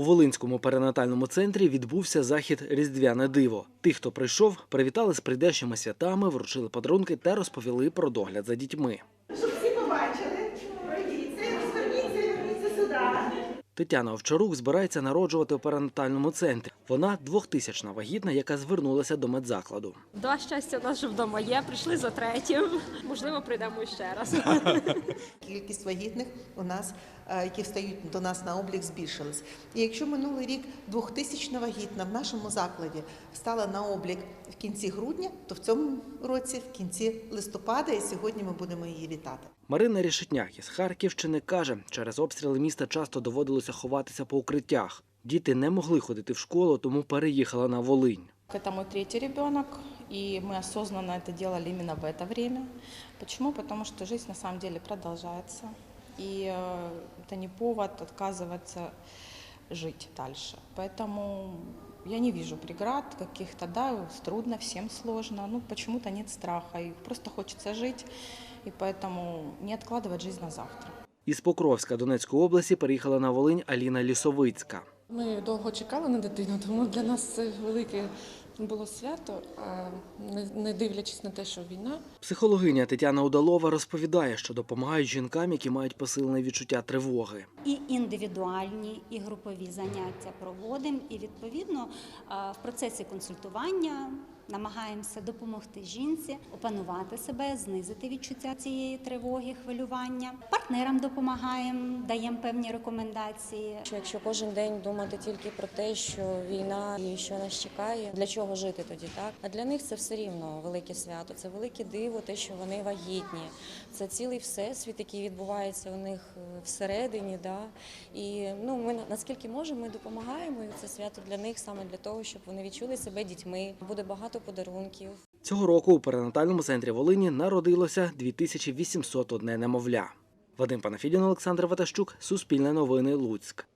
У Волинському перинатальному центрі відбувся захід Різдвяне диво. Тих, хто прийшов, привітали з прийдешніми святами, вручили подарунки та розповіли про догляд за дітьми. Тетяна Овчарук збирається народжувати у перинатальному центрі. Вона двохтисячна вагітна, яка звернулася до медзакладу. Два щастя в нас вже вдома є. Прийшли за третім. Можливо, прийдемо ще раз. Кількість вагітних у нас, е, які встають до нас на облік, збільшилась. І якщо минулий рік 2000 вагітна в нашому закладі стала на облік в кінці грудня, то в цьому році в кінці листопада, і сьогодні ми будемо її вітати. Марина Рішетняк із Харківщини каже, через обстріли міста часто доводилося ховатися по укриттях. Діти не могли ходити в школу, тому переїхала на Волинь. Это мой третий ребенок, и мы осознанно это делали именно в это время. Почему? Потому что жизнь на самом деле продолжается, и э, это не повод отказываться жить дальше. Поэтому я не вижу преград каких-то, да, трудно, всем сложно, ну почему-то нет страха, и просто хочется жить, и поэтому не откладывать жизнь на завтра. Із Покровська Донецької області переїхала на Волинь Аліна Лісовицька. Ми довго чекали на дитину, тому для нас це велике було свято, а не- не дивлячись на те, що війна. Психологиня Тетяна Удалова розповідає, що допомагають жінкам, які мають посилене відчуття тривоги. і індивідуальні, і групові заняття проводимо. І відповідно в процесі консультування намагаємося допомогти жінці опанувати себе, знизити відчуття цієї тривоги, хвилювання. Партнерам допомагаємо, даємо певні рекомендації. Якщо кожен день думати тільки про те, що війна і що нас чекає, для чого жити тоді, так? А для них це все рівно велике свято, це велике диво, те, що вони вагітні. Це цілий всесвіт, який відбувається у них е, всередині. Да? І ну, ми наскільки можемо, ми допомагаємо. І це свято для них саме для того, щоб вони відчули себе дітьми. Буде багато подарунків. Цього року у перинатальному центрі Волині народилося 2801 немовля. Вадим Панафідін, Олександр Ватащук, Суспільне новини, Луцьк.